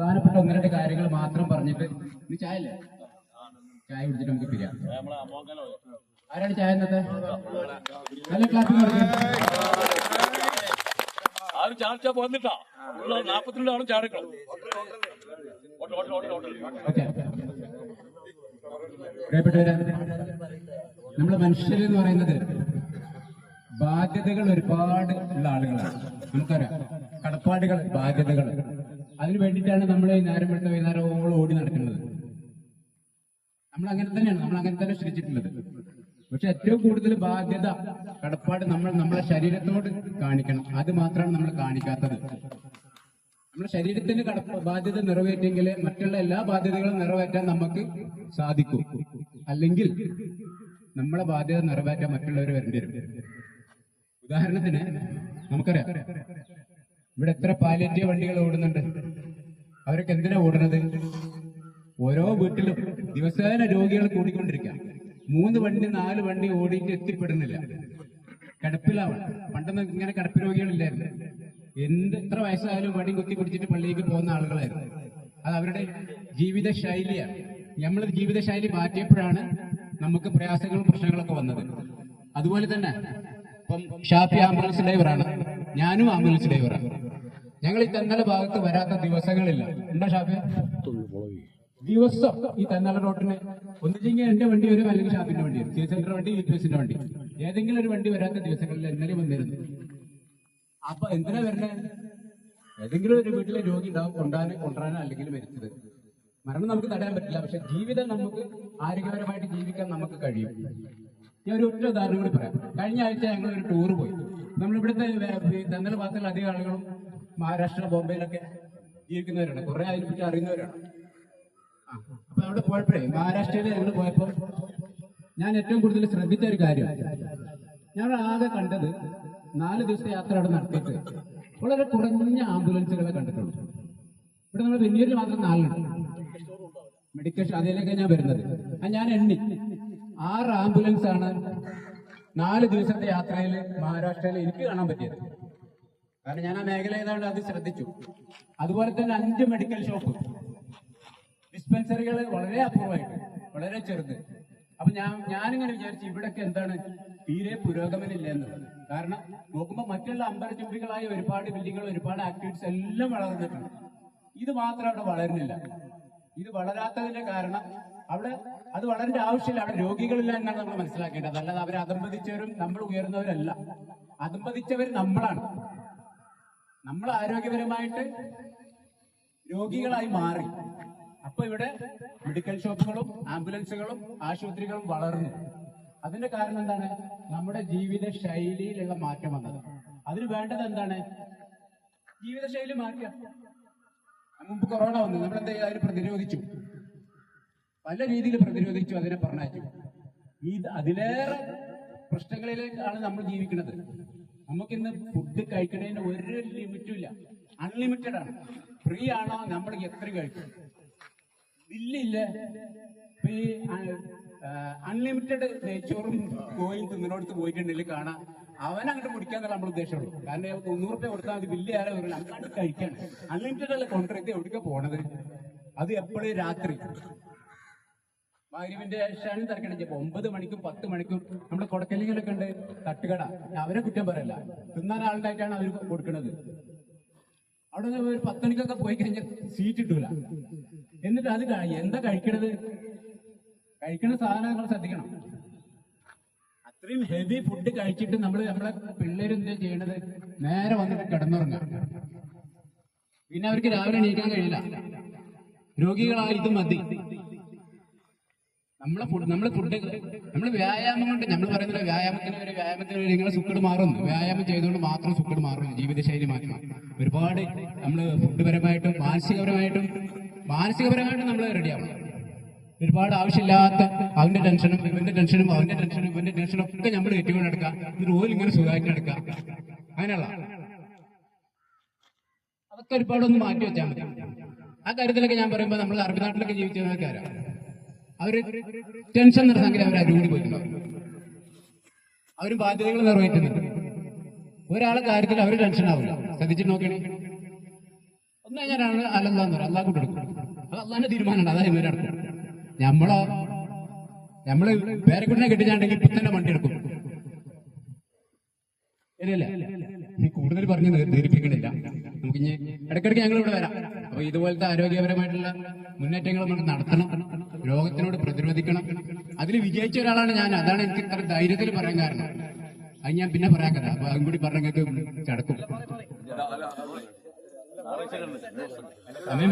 പ്രധാനപ്പെട്ട ഒന്ന് രണ്ട് കാര്യങ്ങൾ മാത്രം പറഞ്ഞിട്ട് ചായ അല്ലേ ചായ കുടിച്ചിട്ട് നമുക്ക് പിരിയാം. ആരാണ് ചായ ഇന്നത്തെ? നല്ല ക്ലാസ് ആരും ചാർച്ച പോന്നിട്ടാ? നാപ്പത്തിരണ്ട് ആളും ചാടിക്കണം പ്രിയപ്പെട്ടവരെ പറയുന്നത് ബാധ്യതകൾ ഒരുപാട് ഉള്ള ആളുകളാണ്. നമുക്കറിയാം. കടപ്പാടുകൾ ബാധ്യതകൾ. അതിനു വേണ്ടിയിട്ടാണ് നമ്മൾ നേരം വെളുത്ത വൈകുന്നേരം ഓടി നടക്കുന്നത്. നമ്മൾ അങ്ങനെ തന്നെയാണ്. നമ്മൾ അങ്ങനെ തന്നെ ശ്രമിച്ചിട്ടുള്ളത് പക്ഷെ ഏറ്റവും കൂടുതൽ ബാധ്യത കടപ്പാട് നമ്മൾ നമ്മളെ ശരീരത്തോട് കാണിക്കണം. അത് മാത്രമാണ് നമ്മൾ കാണിക്കാത്തത്. നമ്മുടെ ശരീരത്തിന്റെ കടപ്പ ബാധ്യത നിറവേറ്റെങ്കിൽ മറ്റുള്ള എല്ലാ ബാധ്യതകളും നിറവേറ്റാൻ നമുക്ക് സാധിക്കും. അല്ലെങ്കിൽ നമ്മളെ ബാധ്യത നിറവേറ്റാൻ മറ്റുള്ളവർ വരേണ്ടി വരും. ഉദാഹരണത്തിന് നമുക്കറിയാം. ഇവിടെ എത്ര പാലിയേറ്റീവ് വണ്ടികൾ ഓടുന്നുണ്ട്? അവരൊക്കെ എന്തിനാ ഓടുന്നത്? ഓരോ വീട്ടിലും ദിവസേന രോഗികൾ കൂടിക്കൊണ്ടിരിക്കുക മൂന്ന് വണ്ടി നാല് വണ്ടി ഓടിയിട്ട് എത്തിപ്പെടുന്നില്ല. കിടപ്പിലാവണം. പണ്ടൊന്നും ഇങ്ങനെ കിടപ്പ് രോഗികളില്ലായിരുന്നു. എന്ത് എത്ര വയസ്സായാലും വടി കുത്തി പിടിച്ചിട്ട് പള്ളിയിലേക്ക് പോകുന്ന ആളുകളായിരുന്നു. അത് അവരുടെ ജീവിത ശൈലിയാണ് നമ്മൾ ജീവിത ശൈലി മാറ്റിയപ്പോഴാണ് നമുക്ക് പ്രയാസങ്ങളും പ്രശ്നങ്ങളൊക്കെ വന്നത്. അതുപോലെ തന്നെ ഇപ്പം ഷാഫി ആംബുലൻസ് ഡ്രൈവറാണ്. ഞാനും ആംബുലൻസ് ഡ്രൈവറാണ്. ഞങ്ങൾ ഈ തെന്നല ഭാഗത്ത് വരാത്ത ദിവസങ്ങളില്ല. എന്താ ഷാഫി? ദിവസം ഈ തെന്നല റോഡിന് ഒന്നിച്ചെങ്കിൽ എന്റെ വണ്ടി വരും അല്ലെങ്കിൽ ഷാഫിന്റെ വണ്ടി വരും. സി സെന്റർ വണ്ടി യു വണ്ടി. ഏതെങ്കിലും ഒരു വണ്ടി വരാത്ത ദിവസങ്ങളിൽ എന്നാലും വന്നിരുന്നു. അപ്പൊ എന്തിനാ വരണേ ഏതെങ്കിലും ഒരു വീട്ടിലെ രോഗി ഉണ്ടാവും കൊണ്ടാനോ കൊണ്ടുവരാനോ അല്ലെങ്കിൽ മരിച്ചത്. മരണം നമുക്ക് തടയാൻ പറ്റില്ല പക്ഷെ ജീവിതം നമുക്ക് ആരോഗ്യപരമായിട്ട് ജീവിക്കാൻ നമുക്ക് കഴിയും. ഞാൻ ഒരു ഒറ്റ ഉദാഹരണം കൂടി പറയാം. കഴിഞ്ഞ ആഴ്ച ഞങ്ങൾ ഒരു ടൂർ പോയി. നമ്മളിവിടുത്തെ തെന്നൽ ഭാഗത്തുള്ള അധികം ആളുകളും മഹാരാഷ്ട്ര ബോംബെയിലൊക്കെ ജീവിക്കുന്നവരാണ്. കുറെ അതിനെപ്പറ്റി അറിയുന്നവരാണ്. അപ്പൊ അവിടെ പോയപ്പോഴേ മഹാരാഷ്ട്രയിൽ ഞങ്ങൾ പോയപ്പോൾ ഞാൻ ഏറ്റവും കൂടുതൽ ശ്രദ്ധിച്ച ഒരു കാര്യം. ഞാൻ ആകെ കണ്ടത് നാല് ദിവസത്തെ യാത്ര അവിടെ നടത്തിയിട്ട് വളരെ കുറഞ്ഞ ആംബുലൻസുകളെ കണ്ടിട്ടുള്ളൂ ഇവിടെ നമ്മൾ വെന്നൂരിൽ മാത്രം നാലെണ്ണം മെഡിക്കൽ അതിലേക്ക് ഞാൻ വരുന്നത്. ഞാൻ എണ്ണി. ആറ് ആംബുലൻസ് ആണ് നാല് ദിവസത്തെ യാത്രയിൽ മഹാരാഷ്ട്രയിൽ എനിക്ക് കാണാൻ പറ്റിയത്. കാരണം ഞാൻ ആ മേഖല ഏതാണ്ട് അത് ശ്രദ്ധിച്ചു. അതുപോലെ തന്നെ അഞ്ച് മെഡിക്കൽ ഷോപ്പ് ഡിസ്പെൻസറികൾ വളരെ അപൂർവമായിട്ട് വളരെ ചെറുത്. അപ്പൊ ഞാൻ ഞാനിങ്ങനെ വിചാരിച്ചു ഇവിടൊക്കെ എന്താണ് തീരെ പുരോഗമനമില്ല എന്നുള്ളത്. കാരണം നോക്കുമ്പോൾ മറ്റുള്ള അമ്പരചുംബികളായ ഒരുപാട് ബിൽഡിങ്ങുകൾ ഒരുപാട് ആക്ടിവിറ്റീസ് എല്ലാം വളർന്നിട്ടുണ്ട്. ഇത് മാത്രം അവിടെ വളരുന്നില്ല. ഇത് വളരാത്തതിന്റെ കാരണം അവിടെ അത് വളരേണ്ട ആവശ്യമില്ല. അവിടെ രോഗികളില്ല എന്നാണ് നമ്മൾ മനസ്സിലാക്കേണ്ടത്. അല്ലാതെ അവരെ അതമ്പതിച്ചവരും നമ്മൾ ഉയർന്നവരല്ല. അതമ്പതിച്ചവർ നമ്മളാണ്. നമ്മൾ ആരോഗ്യപരമായിട്ട് രോഗികളായി മാറി. അപ്പൊ ഇവിടെ മെഡിക്കൽ ഷോപ്പുകളും ആംബുലൻസുകളും ആശുപത്രികളും വളർന്നു. അതിന്റെ കാരണം എന്താണ്? നമ്മുടെ ജീവിത ശൈലിയിലുള്ള മാറ്റം വന്നത്. അതിന് വേണ്ടത് എന്താണ്? ജീവിതശൈലി മാറ്റുക മുമ്പ് കൊറോണ വന്നു. നമ്മൾ എന്താ അതിന് പ്രതിരോധിച്ചു. പല രീതിയിൽ പ്രതിരോധിച്ചു അതിനെ പറഞ്ഞയച്ചു. ഈ അതിലേറെ പ്രശ്നങ്ങളിലേക്കാണ് നമ്മൾ ജീവിക്കുന്നത്. നമുക്കിന്ന് ഫുഡ് കഴിക്കുന്നതിന് ഒരു ലിമിറ്റും ഇല്ല. അൺലിമിറ്റഡ് ആണ്. ഫ്രീ ആണോ? നമ്മൾ എത്ര കഴിക്കും. ബില്ലില്ല ഈ അൺലിമിറ്റഡ് നെയ്ച്ചോറും കോയും തിന്നിനോടത്ത് പോയിട്ടുണ്ടെങ്കിൽ കാണാം. അവൻ അങ്ങോട്ട് കുടിക്കാന്നുള്ള നമ്മൾ ഉദ്ദേശമുള്ളൂ കാരണം മുന്നൂറ് രൂപ കൊടുത്താൽ മതി. ബില്ല് ആരോ അങ്ങോട്ട് കഴിക്കാണ്. അൺലിമിറ്റഡ് അല്ല കോൺട്രാക്ട് എവിടേക്കാ പോണത്? അത് എപ്പോഴും രാത്രി. മാരിവിന്റെ ശനി തിരക്കണിച്ചപ്പോ ഒമ്പത് മണിക്കും പത്ത് മണിക്കും നമ്മുടെ കൊടക്കല്ലിങ്ങിലൊക്കെ ഉണ്ട് തട്ടുകട. അവരെ കുറ്റം പറയല്ല. തിന്നാൻ ആളുണ്ടായിട്ടാണ് അവർ കൊടുക്കുന്നത് അവിടെ ഒരു പത്ത് മണിക്കൊക്കെ പോയി കഴിഞ്ഞാൽ സീറ്റ് കിട്ടൂല. എന്നിട്ട് അത് എന്താ കഴിക്കണത്? കഴിക്കണ സാധനങ്ങൾ ശ്രദ്ധിക്കണം. അത്രയും ഹെവി ഫുഡ് കഴിച്ചിട്ട് നമ്മൾ നമ്മളെ പിള്ളേർ എന്താ ചെയ്യണത്? നേരെ വന്നിട്ട് കിടന്നുറങ്ങാം. പിന്നെ അവർക്ക് രാവിലെ എണീക്കാൻ കഴിയില്ല. രോഗികളായിട്ടും മതി. നമ്മളെ ഫുഡ് നമ്മൾ ഫുഡ് നമ്മൾ വ്യായാമം കൊണ്ട് നമ്മൾ പറയുന്നത് വ്യായാമത്തിന് ഒരു വ്യായാമത്തിന് ഒരു നിങ്ങളെ സുക്കട് മാറുന്നു. വ്യായാമം ചെയ്തുകൊണ്ട് മാത്രം സുക്കട് മാറുന്നു. ജീവിതശൈലി മാറ്റണം ഒരുപാട് നമ്മൾ ഫുഡ് പരമായിട്ടും മാനസികപരമായിട്ടും മാനസികപരമായിട്ടും നമ്മൾ റെഡിയാവണം. ഒരുപാട് ആവശ്യമില്ലാത്ത അവന്റെ ടെൻഷനും ഇവന്റെ ടെൻഷനും അവന്റെ ടെൻഷനും ഇവന്റെ ടെൻഷനും ഒക്കെ നമ്മൾ ഏറ്റുകൊണ്ട് നടക്കാം ഒരു ഓയിൽ ഇങ്ങനെ സുഖമായിട്ട് എടുക്കുക അങ്ങനെയുള്ള. അതൊക്കെ ഒരുപാടൊന്ന് മാറ്റി വെച്ചാൽ മതി. ആ കാര്യത്തിലൊക്കെ ഞാൻ പറയുമ്പോൾ നമ്മൾ അറബി നാട്ടിലൊക്കെ ജീവിച്ചവരൊക്കെയാണ് അവർ ടെൻഷൻ നിർത്താമെങ്കിൽ അവർ അരുകൂടി പോയിട്ടുണ്ടാവും അവരും ബാധ്യതകൾ നിറവേറ്റുന്നുണ്ട്. ഒരാളെ കാര്യത്തിൽ അവർ ടെൻഷൻ ആവില്ല. ശ്രദ്ധിച്ചിട്ട് നോക്കണേ. എന്നാ ഞാനാണ് അല്ലെന്താന്ന് പറയാം. അല്ലാ കൊടുക്കും. അത് അല്ലാന്റെ തീരുമാനമാണ്. അതാ ഇവരെ നമ്മളോ നമ്മൾ പേരക്കുട്ടിനെ കെട്ടിച്ചാണ്ടെങ്കിൽ ഇപ്പൊ തന്നെ വണ്ടി എടുക്കും. ശരിയല്ലേ കൂടുതൽ പറഞ്ഞ് ധരിപ്പിക്കണില്ല. നമുക്ക് ഇനി ഇടയ്ക്കിടയ്ക്ക് ഞങ്ങൾ ഇവിടെ വരാം. അപ്പൊ ഇതുപോലത്തെ ആരോഗ്യപരമായിട്ടുള്ള മുന്നേറ്റങ്ങൾ നമ്മൾ നടത്തണം. രോഗത്തിനോട് പ്രതിരോധിക്കണം. അതിൽ വിജയിച്ച ഒരാളാണ് ഞാൻ. അതാണ് എനിക്ക് ഇത്ര ധൈര്യത്തിൽ പറയാൻ കാരണം. അത് ഞാൻ പിന്നെ പറയാൻ കഥ അപ്പൊ അതും കൂടി പറഞ്ഞ ചടക്കും. സമയം